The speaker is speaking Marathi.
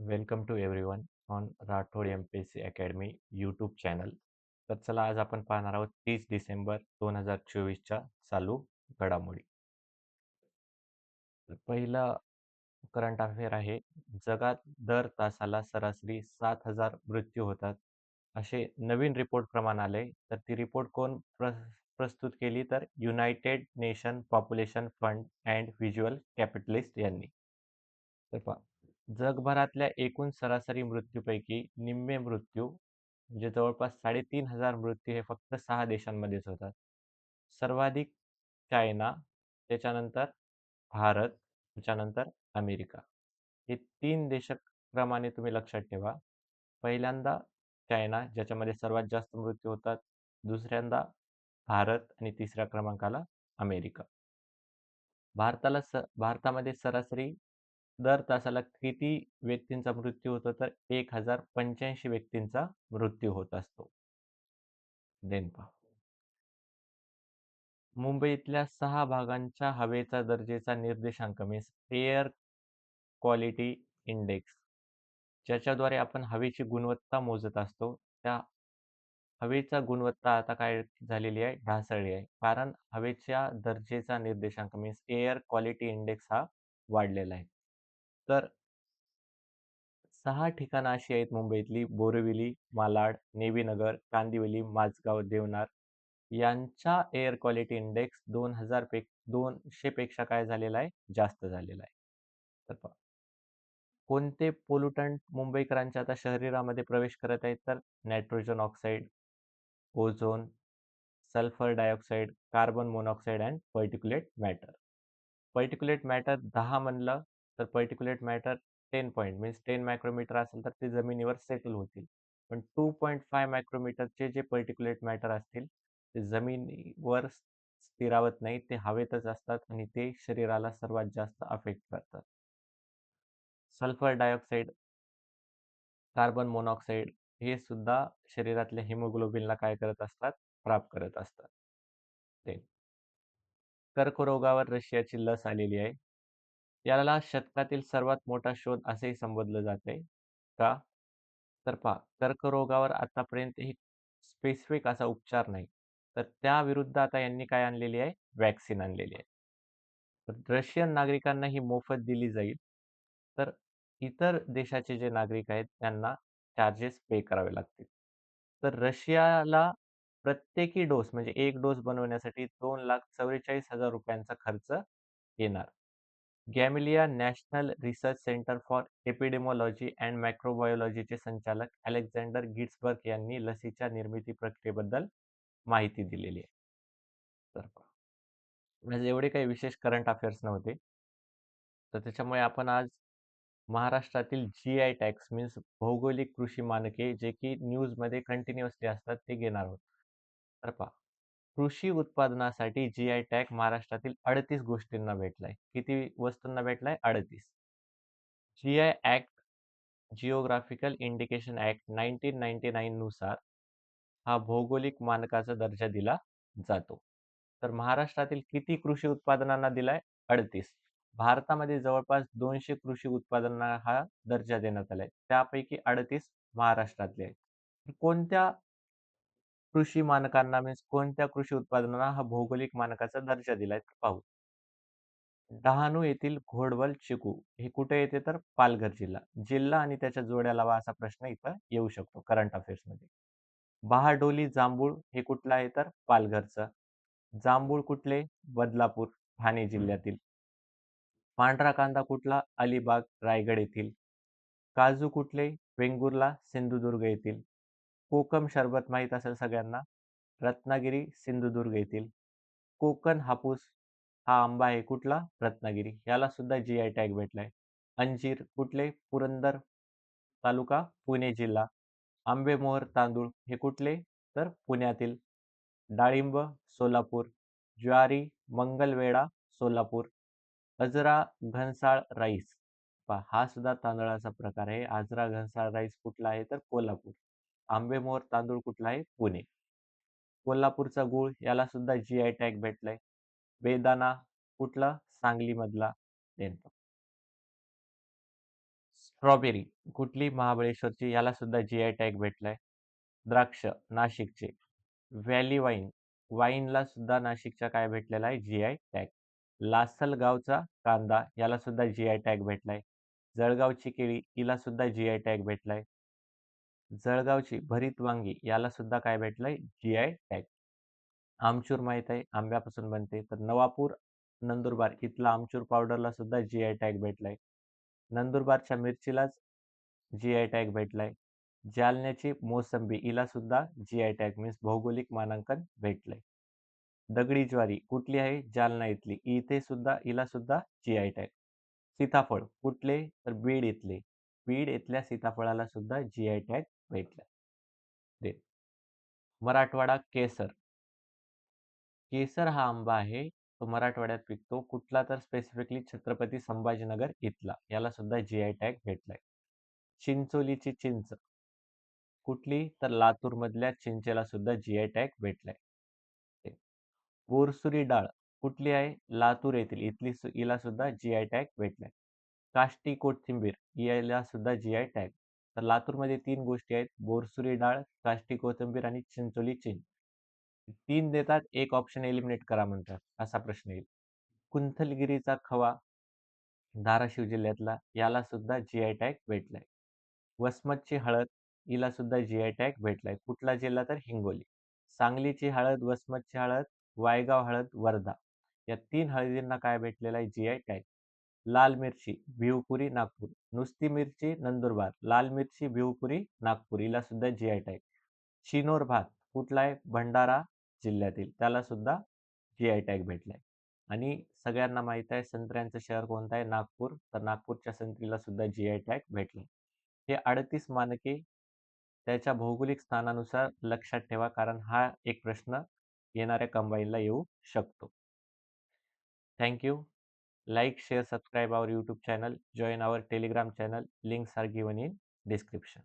Welcome to everyone on Rathod M P S C academy YouTube channel. तर चला आज आपण पाहणार आहोत तीस डिसेंबर दोन हजार चोवीसच्या चालू घडामोडी. पहिलं पहिला करंट अफेअर आहे जगात दर तासाला सरासरी सात हजार मृत्यू होतात. असे नवीन रिपोर्ट प्रमाण आले तर ती रिपोर्ट कोण प्र प्रस्तुत केली? तर United Nation Population Fund and Visual Capitalist यांनी. तर पहा जगभरातल्या एकूण सरासरी मृत्यूपैकी निम्मे मृत्यू म्हणजे जवळपास साडेतीन हजार मृत्यू हे फक्त सहा देशांमध्येच होतात. सर्वाधिक चायना त्याच्यानंतर भारत त्याच्यानंतर अमेरिका. हे तीन देशक्रमाने तुम्ही लक्षात ठेवा. पहिल्यांदा चायना ज्याच्यामध्ये सर्वात जास्त मृत्यू होतात. दुसऱ्यांदा भारत आणि तिसऱ्या क्रमांकाला अमेरिका. भारताला स भारतामध्ये सरासरी दर तासाला किती व्यक्तींचा मृत्यू होतो? तर एक हजार पंच्याऐंशी व्यक्तींचा मृत्यू होत असतो. देन पहा. मुंबईतल्या सहा भागांच्या हवेचा दर्जेचा निर्देशांक मीन्स एअर क्वालिटी इंडेक्स ज्याच्याद्वारे आपण हवेची गुणवत्ता मोजत असतो. त्या हवेचा गुणवत्ता आता काय झालेली आहे? ढासळली आहे. कारण हवेच्या दर्जेचा निर्देशांक मीन्स एअर क्वालिटी इंडेक्स हा वाढलेला आहे. तर सहा ठिकाणं अशी आहेत मुंबईतली. बोरिवली मालाड नेवीनगर कांदिवली माझगाव देवनार. यांचा एअर क्वालिटी इंडेक्स दोन हजार पे दोनशे पेक्षा काय झालेला आहे? जास्त झालेला आहे. तर कोणते पोल्युटंट मुंबईकरांच्या आता शरीरामध्ये प्रवेश करत आहेत? तर nitrogen oxide ozone sulphur dioxide carbon monoxide and particulate matter particulate matter दहा म्हणलं तर particulate matter ten point means ten micrometre असेल तर ते जमिनीवर सेटल होतील. पण टू पॉईंट फाय मायक्रोमीटरचे जे पर्टिक्युलेट मॅटर असतील ते जमिनीवर स्थिरावत नाही ते हवेतच असतात आणि ते शरीराला सर्वात जास्त अफेक्ट करतात. सल्फर डायऑक्साईड कार्बन मोनॉक्साईड हे सुद्धा शरीरातल्या हिमोग्लोबिनला काय करत असतात? प्राप्त करत असतात. ते कर्करोगावर रशियाची लस आलेली आहे. याला शतकातील सर्वात मोठा शोध असेही संबोधलं जाते का? तर पहा कर्करोगावर आतापर्यंत एक स्पेसिफिक असा उपचार नाही. तर त्या विरुद्ध आता यांनी काय आणलेली आहे? वॅक्सिन आणलेली आहे. तर रशियन नागरिकांना ही मोफत दिली जाईल. तर इतर देशाचे जे नागरिक आहेत त्यांना चार्जेस पे करावे लागतील. तर रशियाला प्रत्येकी डोस म्हणजे एक डोस बनवण्यासाठी दोन लाख चौवेचाळीस हजार रुपयांचा खर्च येणार. Gamaleya national research centre for epidemiology and मायक्रोबायोलॉजीचे संचालक अलेक्झांडर गिट्सबर्ग यांनी लसीच्या निर्मिती प्रक्रियेबद्दल माहिती दिलेली आहे. तर एवढे काही विशेष करंट अफेअर्स नव्हते. तर त्याच्यामुळे आपण आज महाराष्ट्रातील जी आय टॅक्स मीन्स भौगोलिक कृषी मानके जे की न्यूजमध्ये कंटिन्युअसली असतात ते घेणार आहोत. तर पहा. कृषी उत्पादनासाठी जी आय टॅग महाराष्ट्रातील अडतीस गोष्टींना भेटलाय. किती वस्तूंना भेटलाय? अडतीस. G I act geographical indication act nineteen ninety nine नुसार हा भौगोलिक मानकाचा दर्जा दिला जातो. तर महाराष्ट्रातील किती कृषी उत्पादनांना दिलाय? अडतीस. भारतामध्ये जवळपास दोनशे कृषी उत्पादनांना हा दर्जा देण्यात आलाय. त्यापैकी अडतीस महाराष्ट्रातले आहेत. कोणत्या कृषी मानकांना मीन्स कोणत्या कृषी उत्पादनांना हा भौगोलिक मानकाचा दर्जा दिलाय पाहू. डहाणू येथील घोडवल चिकू हे कुठे येते तर पालघर जिल्हा. जिल्हा आणि त्याच्या जोड्या लावा असा प्रश्न इथं येऊ शकतो करंट अफेअर्समध्ये. बहाडोली जांभूळ हे कुठलं आहे तर पालघरचं. जांभूळ कुठले? बदलापूर ठाणे जिल्ह्यातील. पांढरा कांदा कुठला? अलिबाग रायगड येथील. काजू कुठले? वेंगुर्ला सिंधुदुर्ग येथील. कोकम शरबत माहीत असेल सगळ्यांना रत्नागिरी सिंधुदुर्ग येथील. कोकण हापूस हा आंबा आहे कुठला? रत्नागिरी. याला सुद्धा जी आय टॅग भेटलाय. अंजीर कुठले? पुरंदर तालुका पुणे जिल्हा. आंबेमोहर तांदूळ हे कुठले? तर पुण्यातील. डाळिंब सोलापूर. ज्वारी मंगलवेढा सोलापूर. अजरा घनसाळ राईस. हा सुद्धा तांदळाचा प्रकार आहे. आजरा घनसाळ राईस कुठला आहे? तर कोल्हापूर. आंबेमोहर तांदूळ कुठला आहे पुणे कोल्हापूरचा गुळ याला सुद्धा जी आय टॅग भेटलाय बेदाना कुठला सांगलीमधला स्ट्रॉबेरी कुठली महाबळेश्वरची याला सुद्धा जी-आय टॅग भेटलाय. द्राक्ष नाशिकचे. व्हॅली वाईन वाईनला सुद्धा नाशिकच्या काय भेटलेला आहे जी-आय टॅग. लासलगावचा कांदा याला सुद्धा जी-आय टॅग भेटलाय. जळगावची केळी हिला सुद्धा जी-आय टॅग भेटलाय. जळगावची भरीत वांगी याला सुद्धा काय भेटलंय जी-आय टॅग. आमचूर माहीत आहे आंब्यापासून बनते तर नवापूर नंदुरबार इथला आमचूर पावडरला सुद्धा जी-आय टॅग भेटलाय. नंदुरबारच्या मिरचीलाच जी-आय टॅग भेटलाय. जालन्याची मोसंबी हिला सुद्धा जी-आय टॅग मीन्स भौगोलिक मानांकन भेटलंय. दगडी ज्वारी कुठली आहे जालना इथली इथे सुद्धा हिला सुद्धा जी-आय टॅग. सीताफळ कुठले तर बीड इथले बीड इथल्या सीताफळाला सुद्धा जी-आय टॅग भेटलाय. दे. मराठवाडा केसर. केसर हा आंबा आहे. तो मराठवाड्यात पिकतो. कुठला तर स्पेसिफिकली छत्रपती संभाजीनगर इथला. याला सुद्धा जी-आय टॅग भेटलाय. चिंचोलीची चिंच. कुठली? तर लातूर मधल्या चिंचेला सुद्धा जी-आय टॅग भेटलाय. बोरसुरी डाळ कुठली आहे? लातूर येथील. इथली हिला सुद्धा जी-आय टॅग भेटलाय. काष्टी कोथिंबीर याला सुद्धा जी-आय टॅग. तर लातूरमध्ये तीन गोष्टी आहेत बोरसुरी डाळ, काष्टी कोथिंबीर आणि चिंचोली चिंच. तीन देतात एक ऑप्शन एलिमिनेट करा म्हणतात असा प्रश्न येईल. कुंथलगिरीचा खवा धाराशिव जिल्ह्यातला याला सुद्धा जी-आय टॅग भेटलाय. वसमतची हळद हिला सुद्धा जी-आय टॅग भेटलाय. कुठला जिल्हा तर हिंगोली. सांगलीची हळद, वसमतची हळद, वायगाव हळद, वर्धा या तीन हळदींना काय भेटलेला आहे जी-आय टॅग. लाल मिरची भिवपुरी नागपूर नुसती मिरची नंदुरबार लाल मिरची भिवपुरी नागपूर हिला सुद्धा जी-आय टॅग. शिनोर भात कुठला आहे भंडारा जिल्ह्यातील त्याला सुद्धा जी-आय टॅग भेटलाय. आणि सगळ्यांना माहीत आहे संत्र्यांचं शहर कोणतं आहे नागपूर तर नागपूरच्या संत्रीला सुद्धा जी-आय टॅग भेटलाय. हे अडतीस मानके त्याच्या भौगोलिक स्थानानुसार लक्षात ठेवा कारण हा एक प्रश्न येणाऱ्या कंबाईनला येऊ शकतो. Thank you. Like, share, subscribe our YouTube channel. Join our Telegram channel. Links are given in description.